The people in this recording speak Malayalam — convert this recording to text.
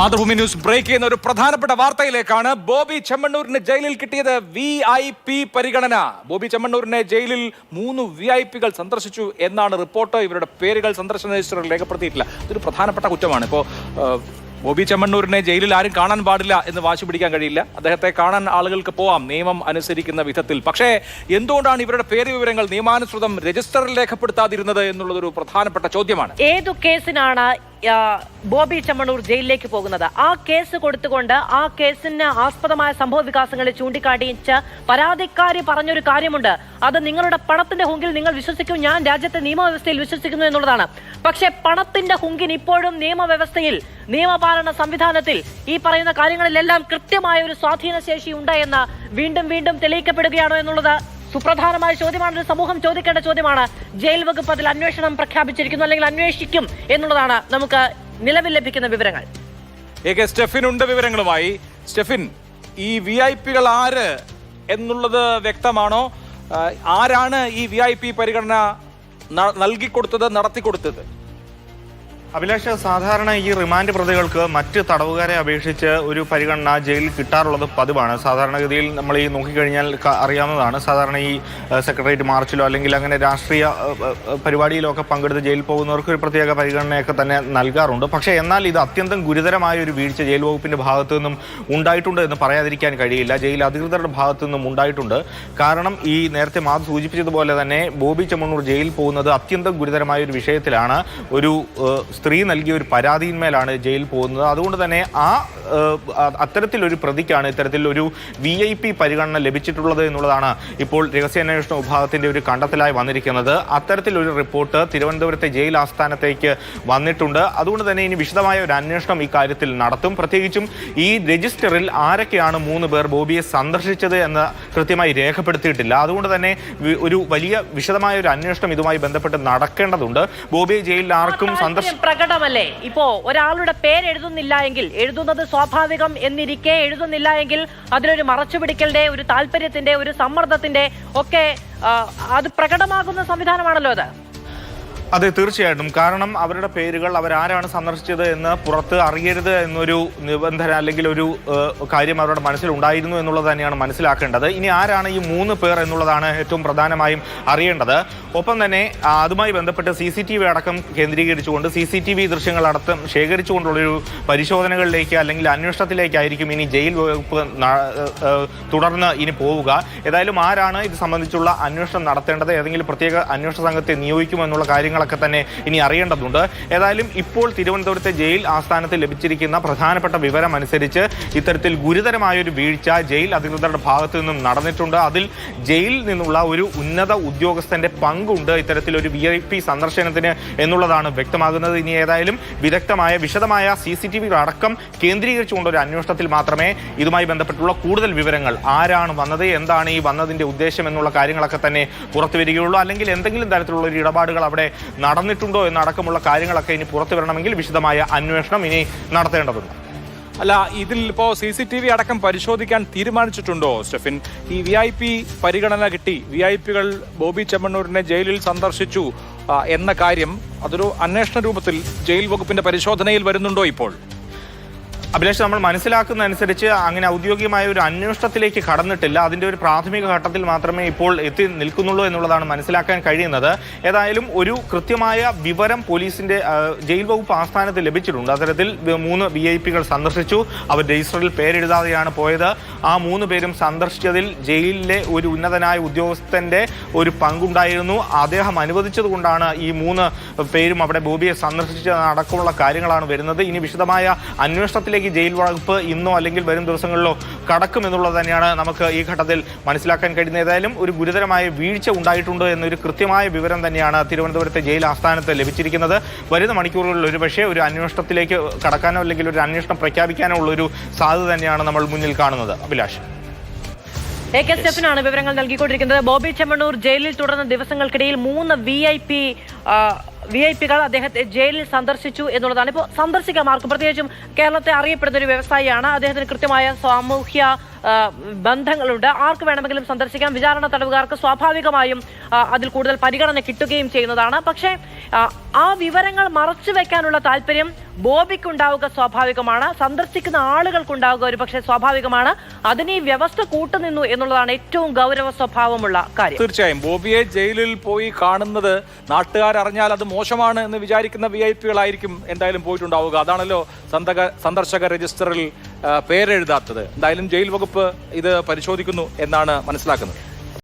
മാതൃഭൂമി ന്യൂസ് ബ്രേക്ക് ചെയ്യുന്ന ഒരു പ്രധാനപ്പെട്ട വാർത്തയിലേക്കാണ് ബോബി ചെമ്മണ്ണൂരിന് ജയിലിൽ കിട്ടിയത് വി ഐ പി പരിഗണന. ബോബി ചെമ്മണ്ണൂരിനെ ജയിലിൽ മൂന്ന് വി ഐ പികൾ സന്ദർശിച്ചു എന്നാണ് റിപ്പോർട്ട്. ഇവരുടെ പേരുകൾ സന്ദർശന രജിസ്റ്ററിൽ രേഖപ്പെടുത്തിയിട്ടില്ല. ഇതൊരു പ്രധാനപ്പെട്ട കുറ്റമാണ്. ഇപ്പോൾ ബോബി ചെമ്മണ്ണൂരിനെ ജയിലിൽ ആരും കാണാൻ പാടില്ല എന്ന് വാശി പിടിക്കാൻ കഴിയില്ല. അദ്ദേഹത്തെ കാണാൻ ആളുകൾക്ക് പോവാം നിയമം അനുസരിക്കുന്ന വിധത്തിൽ. പക്ഷേ എന്തുകൊണ്ടാണ് ഇവരുടെ പേര് വിവരങ്ങൾ നിയമാനുസൃതം രജിസ്റ്ററിൽ രേഖപ്പെടുത്താതിരുന്നത് എന്നുള്ളതൊരു പ്രധാനപ്പെട്ട ചോദ്യമാണ്. ഏതു കേസിനാണ് ബോബി ചമ്മണൂർ ജയിലിലേക്ക് പോകുന്നത്. ആ കേസ് കൊടുത്തുകൊണ്ട് ആ കേസിന് ആസ്പദമായ സംഭവ വികാസങ്ങളെ ചൂണ്ടിക്കാട്ടിച്ച് പരാതിക്കാരി പറഞ്ഞൊരു കാര്യമുണ്ട്. അത് നിങ്ങളുടെ പണത്തിന്റെ ഹുങ്കിൽ നിങ്ങൾ വിശ്വസിക്കും. ഞാൻ രാജ്യത്തെ നിയമവ്യവസ്ഥയിൽ വിശ്വസിക്കുന്നു എന്നുള്ളതാണ്. പക്ഷേ പണത്തിന്റെ ഹുങ്കിൻ ഇപ്പോഴും നിയമവ്യവസ്ഥയിൽ നിയമപാലന സംവിധാനത്തിൽ ഈ പറയുന്ന കാര്യങ്ങളിലെല്ലാം കൃത്യമായ ഒരു സ്വാധീന ശേഷി ഉണ്ട് എന്ന് വീണ്ടും വീണ്ടും തെളിയിക്കപ്പെടുകയാണോ എന്നുള്ളത് സുപ്രധാനമായ ചോദ്യമാണ് ഒരു സമൂഹം ചോദിക്കേണ്ട ചോദ്യമാണ്. ജയിൽ വകുപ്പ് അതിൽ അന്വേഷണം പ്രഖ്യാപിച്ചിരിക്കുന്നു അല്ലെങ്കിൽ അന്വേഷിക്കും എന്നുള്ളതാണ് നമുക്ക് നിലവിൽ ലഭിക്കുന്ന വിവരങ്ങൾ. എ സ്റ്റെഫിൻ ഉണ്ട് വിവരങ്ങളുമായി. സ്റ്റെഫിൻ ഈ വി ഐ പികൾ ആര് എന്നുള്ളത് വ്യക്തമാണോ? ആരാണ് ഈ വി ഐ പി പരിഗണന നൽകിക്കൊടുത്തത് നടത്തിക്കൊടുത്തത്? അഭിലാഷ് സാധാരണ ഈ റിമാൻഡ് പ്രതികൾക്ക് മറ്റ് തടവുകാരെ അപേക്ഷിച്ച് ഒരു പരിഗണന ജയിലിൽ കിട്ടാറുള്ളത് പതിവാണ്. സാധാരണഗതിയിൽ നമ്മൾ ഈ നോക്കിക്കഴിഞ്ഞാൽ അറിയാവുന്നതാണ്. സാധാരണ ഈ സെക്രട്ടേറിയറ്റ് മാർച്ചിലോ അല്ലെങ്കിൽ അങ്ങനെ രാഷ്ട്രീയ പരിപാടിയിലോ ഒക്കെ പങ്കെടുത്ത് ജയിലിൽ പോകുന്നവർക്ക് ഒരു പ്രത്യേക പരിഗണനയൊക്കെ തന്നെ നൽകാറുണ്ട്. പക്ഷേ എന്നാൽ ഇത് അത്യന്തം ഗുരുതരമായ ഒരു വീഴ്ച ജയിൽ വകുപ്പിന്റെ ഭാഗത്തു നിന്നും ഉണ്ടായിട്ടുണ്ട് എന്ന് പറയാതിരിക്കാൻ കഴിയില്ല. ജയിൽ അധികൃതരുടെ ഭാഗത്തു നിന്നും ഉണ്ടായിട്ടുണ്ട്. കാരണം ഈ നേരത്തെ മാധു സൂചിപ്പിച്ചതുപോലെ തന്നെ ബോബി ചെമ്മണ്ണൂർ ജയിലിൽ പോകുന്നത് അത്യന്തം ഗുരുതരമായ ഒരു വിഷയത്തിലാണ്. ഒരു സ്ത്രീ നൽകിയ ഒരു പരാതിയിന്മേലാണ് ജയിലിൽ പോകുന്നത്. അതുകൊണ്ട് തന്നെ ആ അത്തരത്തിലൊരു പ്രതിക്കാണ് ഇത്തരത്തിലൊരു വി ഐ പി പരിഗണന ലഭിച്ചിട്ടുള്ളത് എന്നുള്ളതാണ് ഇപ്പോൾ രഹസ്യാന്വേഷണ വിഭാഗത്തിന്റെ ഒരു കണ്ടെത്തലായി വന്നിരിക്കുന്നത്. അത്തരത്തിലൊരു റിപ്പോർട്ട് തിരുവനന്തപുരത്തെ ജയിൽ ആസ്ഥാനത്തേക്ക് വന്നിട്ടുണ്ട്. അതുകൊണ്ട് തന്നെ ഇനി വിശദമായ ഒരു അന്വേഷണം ഇക്കാര്യത്തിൽ നടത്തും. പ്രത്യേകിച്ചും ഈ രജിസ്റ്ററിൽ ആരൊക്കെയാണ് മൂന്ന് പേർ ബോബിയെ സന്ദർശിച്ചത് എന്ന് കൃത്യമായി രേഖപ്പെടുത്തിയിട്ടില്ല. അതുകൊണ്ട് തന്നെ ഒരു വലിയ വിശദമായ ഒരു അന്വേഷണം ഇതുമായി ബന്ധപ്പെട്ട് നടക്കേണ്ടതുണ്ട്. ബോബിയെ ജയിലിൽ ആർക്കും സന്ദർശിക്കും പ്രകടമല്ലേ? ഇപ്പോ ഒരാളുടെ പേര് എഴുതുന്നില്ല എങ്കിൽ എഴുതുന്നത് സ്വാഭാവികം എന്നിരിക്കെ എഴുതുന്നില്ല എങ്കിൽ അതിലൊരു മറച്ചുപിടിക്കലിന്റെ ഒരു താല്പര്യത്തിന്റെ ഒരു സമ്മർദ്ദത്തിന്റെ ഒക്കെ അത് പ്രകടമാകുന്ന സംവിധാനമാണല്ലോ അത്. അതെ തീർച്ചയായിട്ടും. കാരണം അവരുടെ പേരുകൾ അവരാരാണ് സന്ദർശിച്ചത് എന്ന് പുറത്ത് അറിയരുത് എന്നൊരു നിബന്ധന അല്ലെങ്കിൽ ഒരു കാര്യം അവരുടെ മനസ്സിൽ ഉണ്ടായിരുന്നു എന്നുള്ളത് തന്നെയാണ് മനസ്സിലാക്കേണ്ടത്. ഇനി ആരാണ് ഈ മൂന്ന് പേർ എന്നുള്ളതാണ് ഏറ്റവും പ്രധാനമായും അറിയേണ്ടത്. ഒപ്പം തന്നെ അതുമായി ബന്ധപ്പെട്ട് സി സി ടി വി അടക്കം കേന്ദ്രീകരിച്ചുകൊണ്ട് സി സി ടി വി ദൃശ്യങ്ങൾ അടക്കം ശേഖരിച്ചുകൊണ്ടുള്ളൊരു പരിശോധനകളിലേക്ക് അല്ലെങ്കിൽ അന്വേഷണത്തിലേക്കായിരിക്കും ഇനി ജയിൽ വകുപ്പ് തുടർന്ന് ഇനി പോവുക. ഏതായാലും ആരാണ് ഇത് സംബന്ധിച്ചുള്ള അന്വേഷണം നടത്തേണ്ടത്? ഏതെങ്കിലും പ്രത്യേക അന്വേഷണ സംഘത്തെ നിയോഗിക്കുമോ എന്നുള്ള കാര്യങ്ങളൊക്കെ തന്നെ ഇനി അറിയേണ്ടതുണ്ട്. ഏതായാലും ഇപ്പോൾ തിരുവനന്തപുരത്തെ ജയിൽ ആസ്ഥാനത്ത് ലഭിച്ചിരിക്കുന്ന പ്രധാനപ്പെട്ട വിവരം അനുസരിച്ച് ഇത്തരത്തിൽ ഗുരുതരമായ ഒരു വീഴ്ച ജയിൽ അധികൃതരുടെ ഭാഗത്തു നിന്നും നടന്നിട്ടുണ്ട്. അതിൽ ജയിലിൽ നിന്നുള്ള ഒരു ഉന്നത ഉദ്യോഗസ്ഥന്റെ പങ്കുണ്ട് ഇത്തരത്തിലൊരു വി ഐ പി സന്ദർശനത്തിന് എന്നുള്ളതാണ് വ്യക്തമാകുന്നത്. ഇനി ഏതായാലും വിദഗ്ധമായ വിശദമായ സി സി ടി വി അടക്കം കേന്ദ്രീകരിച്ചുകൊണ്ട് ഒരു അന്വേഷണത്തിൽ മാത്രമേ ഇതുമായി ബന്ധപ്പെട്ടുള്ള കൂടുതൽ വിവരങ്ങൾ ആരാണ് വന്നത് എന്താണ് ഈ വന്നതിന്റെ ഉദ്ദേശം എന്നുള്ള കാര്യങ്ങളൊക്കെ തന്നെ പുറത്തു വരികയുള്ളൂ. അല്ലെങ്കിൽ എന്തെങ്കിലും തരത്തിലുള്ള ഒരു ഇടപാടുകൾ അവിടെ നടന്നിട്ടുണ്ടോ എന്നടക്കമുള്ള കാര്യങ്ങളൊക്കെ ഇനി പുറത്തു വരണമെങ്കിൽ വിശദമായ അന്വേഷണം ഇനി നടത്തേണ്ടതുണ്ട്. അല്ല ഇതിൽ ഇപ്പോ സി സി ടി വി അടക്കം പരിശോധിക്കാൻ തീരുമാനിച്ചിട്ടുണ്ടോ സ്റ്റെഫിൻ? ഈ വി ഐ പി പരിഗണന കിട്ടി. വി ഐ പികൾ ബോബി ചെമ്മണ്ണൂരിനെ ജയിലിൽ സന്ദർശിച്ചു എന്ന കാര്യം അതൊരു അന്വേഷണ രൂപത്തിൽ ജയിൽ വകുപ്പിന്റെ പരിശോധനയിൽ വരുന്നുണ്ടോ ഇപ്പോൾ? അഭിലാഷ് നമ്മൾ മനസ്സിലാക്കുന്ന അനുസരിച്ച് അങ്ങനെ ഔദ്യോഗികമായ ഒരു അന്വേഷണത്തിലേക്ക് കടന്നിട്ടില്ല. അതിന്റെ ഒരു പ്രാഥമിക ഘട്ടത്തിൽ മാത്രമേ ഇപ്പോൾ എത്തി നിൽക്കുന്നുള്ളൂ എന്നുള്ളതാണ് മനസ്സിലാക്കാൻ കഴിയുന്നത്. ഏതായാലും ഒരു കൃത്യമായ വിവരം പോലീസിന്റെ ജയിൽ വകുപ്പ് ആസ്ഥാനത്ത് ലഭിച്ചിട്ടുണ്ട്. അത്തരത്തിൽ മൂന്ന് വി ഐ പികൾ സന്ദർശിച്ചു. അവർ രജിസ്റ്ററിൽ പേരെഴുതാതെയാണ് പോയത്. ആ മൂന്ന് പേരും സന്ദർശിച്ചതിൽ ജയിലിലെ ഒരു ഉന്നതനായ ഉദ്യോഗസ്ഥന്റെ ഒരു പങ്കുണ്ടായിരുന്നു. അദ്ദേഹം അനുവദിച്ചതുകൊണ്ടാണ് ഈ മൂന്ന് പേരും അവിടെ ബോബിയെ സന്ദർശിച്ചത്. അടക്കമുള്ള കാര്യങ്ങളാണ് വരുന്നത്. ഇനി വിശദമായ അന്വേഷണത്തിലേക്ക് ജയിൽ വകുപ്പ് ഇന്നോ അല്ലെങ്കിൽ വരും ദിവസങ്ങളിലോ കടക്കും എന്നുള്ളത് തന്നെയാണ് നമുക്ക് ഈ ഘട്ടത്തിൽ മനസ്സിലാക്കാൻ കഴിയുന്നത്. ഏതായാലും ഒരു ഗുരുതരമായ വീഴ്ച ഉണ്ടായിട്ടുണ്ട് എന്നൊരു കൃത്യമായ വിവരം തന്നെയാണ് തിരുവനന്തപുരത്തെ ജയിൽ ആസ്ഥാനത്ത് ലഭിച്ചിരിക്കുന്നത്. വരുന്ന മണിക്കൂറുകളിൽ ഒരുപക്ഷെ ഒരു അന്വേഷണത്തിലേക്ക് കടക്കാനോ അല്ലെങ്കിൽ ഒരു അന്വേഷണം പ്രഖ്യാപിക്കാനോ ഉള്ള ഒരു സാധ്യത തന്നെയാണ് നമ്മൾ മുന്നിൽ കാണുന്നത്. അഭിലാഷ്. എ കെ സ്റ്റെഫിനാണ് വിവരങ്ങൾ നൽകിക്കൊണ്ടിരിക്കുന്നത്. ബോബി ചെമ്മണ്ണൂർ ജയിലിൽ തുടർന്ന ദിവസങ്ങൾക്കിടയിൽ മൂന്ന് V I P V I പികൾ അദ്ദേഹത്തെ ജയിലിൽ സന്ദർശിച്ചു എന്നുള്ളതാണ്. ഇപ്പോൾ സന്ദർശിക്കാം ആർക്കും പ്രത്യേകിച്ചും കേരളത്തെ അറിയപ്പെടുന്ന ഒരു വ്യവസായിയാണ്. അദ്ദേഹത്തിന് കൃത്യമായ സാമൂഹ്യ ബന്ധങ്ങളുണ്ട്. ആർക്ക് വേണമെങ്കിലും സന്ദർശിക്കാം. വിചാരണ തടവുകാർക്ക് സ്വാഭാവികമായും അതിൽ കൂടുതൽ പരിഗണന കിട്ടുകയും ചെയ്യുന്നതാണ്. പക്ഷേ ആ, വിവരങ്ങൾ മറച്ചു വെക്കാനുള്ള താല്പര്യം ബോബിക്കുണ്ടാവുക സ്വാഭാവികമാണ്. സന്ദർശിക്കുന്ന ആളുകൾക്കുണ്ടാവുക ഒരു പക്ഷേ സ്വാഭാവികമാണ്. അതിന് ഈ വ്യവസ്ഥ കൂട്ടുനിന്നു എന്നുള്ളതാണ് ഏറ്റവും ഗൗരവ സ്വഭാവമുള്ള കാര്യം. തീർച്ചയായും. ബോബിയെ ജയിലിൽ പോയി കാണുന്നത് നാട്ടുകാർ അറിഞ്ഞാൽ അത് മോശമാണ് എന്ന് വിചാരിക്കുന്ന വി ഐ പികളായിരിക്കും എന്തായാലും പോയിട്ടുണ്ടാവുക. അതാണല്ലോ സന്ദർശക രജിസ്റ്ററിൽ പേരെഴുതാത്തത്. എന്തായാലും ജയിൽ വകുപ്പ് ഇത് പരിശോധിക്കുന്നു എന്നാണ് മനസ്സിലാക്കുന്നത്.